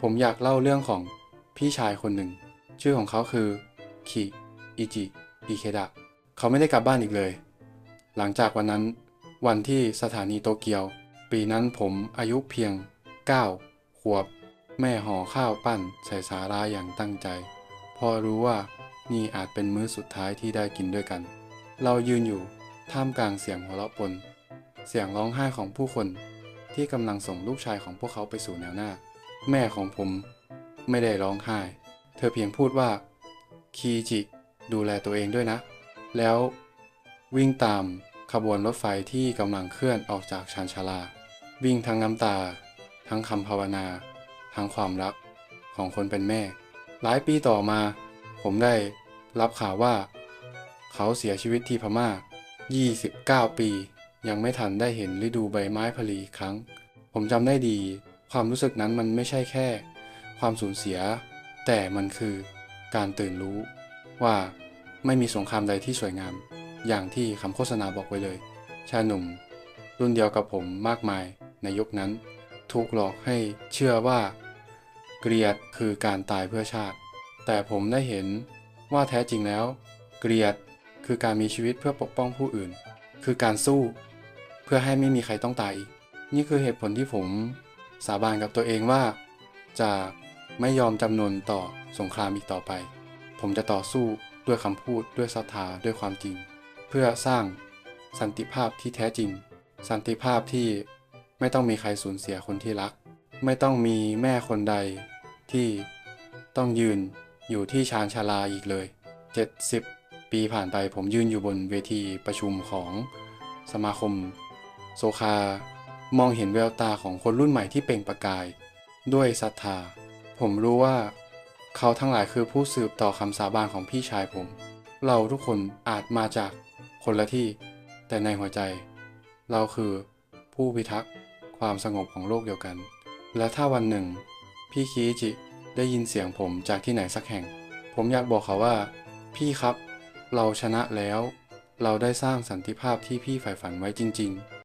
ผมอยากเล่าเรื่องของพี่ชายคนหนึ่ง ชื่อของเขาคือคิอิจิอิเคดะเขาไม่ได้กลับบ้านอีกเลย หลังจากวันนั้น วันที่สถานีโตเกียว ปีนั้นผมอายุเพียง 9 ขวบ แม่ห่อข้าวปั้นใส่สาราอย่างตั้งใจ พอรู้ว่านี่อาจเป็นมื้อสุดท้ายที่ได้กินด้วยกัน เรายืนอยู่ท่ามกลางเสียงหัวเราะปน เสียงร้องไห้ของผู้คนที่กำลังส่งลูกชายของพวกเขาไปสู่แนวหน้า แม่ของผมไม่ได้ร้องไห้ เธอเพียงพูดว่า คีจิดูแลตัวเองด้วยนะ แล้ววิ่งตามขบวนรถไฟที่กำลังเคลื่อนออกจากชานชาลา วิ่งทั้งน้ำตา ทั้งคำภาวนา ทั้งความรักของคนเป็นแม่ หลายปีต่อมา ผมได้รับข่าวว่า เขาเสียชีวิตที่พม่า 29 ปี ยังไม่ทันได้เห็นฤดูใบไม้ผลิอีครั้ง ผมจำได้ดี ความรู้สึกนั้นมันไม่ใช่แค่ ความสูญเสีย แต่มันคือการตื่นรู้ว่าไม่มีสงครามใดที่สวยงาม อย่างที่คำโฆษณาบอกไว้เลย ชายหนุ่ม รุ่นเดียวกับผมมากมายในยุคนั้น ถูกหลอกให้เชื่อว่า เกลียดคือการตายเพื่อชาติ แต่ผมได้เห็นว่าแท้จริงแล้ว เกลียดคือการมีชีวิตเพื่อปกป้องผู้อื่น คือการสู้ เพื่อให้ไม่มีใครต้องตายอีกนี่คือเหตุผลที่ผม สาบานกับตัวเองว่า จะไม่ยอมจำนนต่อสงครามอีกต่อไป ผมจะต่อสู้ด้วยคำพูดด้วยศรัทธาด้วยความจริง เพื่อสร้างสันติภาพที่แท้จริง สันติภาพที่ไม่ต้องมีใครสูญเสียคนที่รัก ไม่ต้องมีแม่คนใดที่ต้องยืนอยู่ที่ชานชาลาอีกเลย 70 ปีผ่านไปผมยืนอยู่บนเวทีประชุมของสมาคม โซคา มองเห็นแววตาของคนรุ่นใหม่ที่เปล่งประกาย ด้วยศรัทธา ผมรู้ว่า เขาทั้งหลายคือผู้สืบต่อคำสาบานของพี่ชายผม เราทุกคนอาจมาจากคนละที่ แต่ในหัวใจ เราคือผู้พิทักษ์ความสงบของโลกเดียวกัน และถ้าวันหนึ่ง พี่คีจิได้ยินเสียงผมจากที่ไหนสักแห่ง ผมอยากบอกเขาว่า พี่ครับ เราชนะแล้ว เราได้สร้างสันติภาพที่พี่ใฝ่ฝันไว้จริง ๆ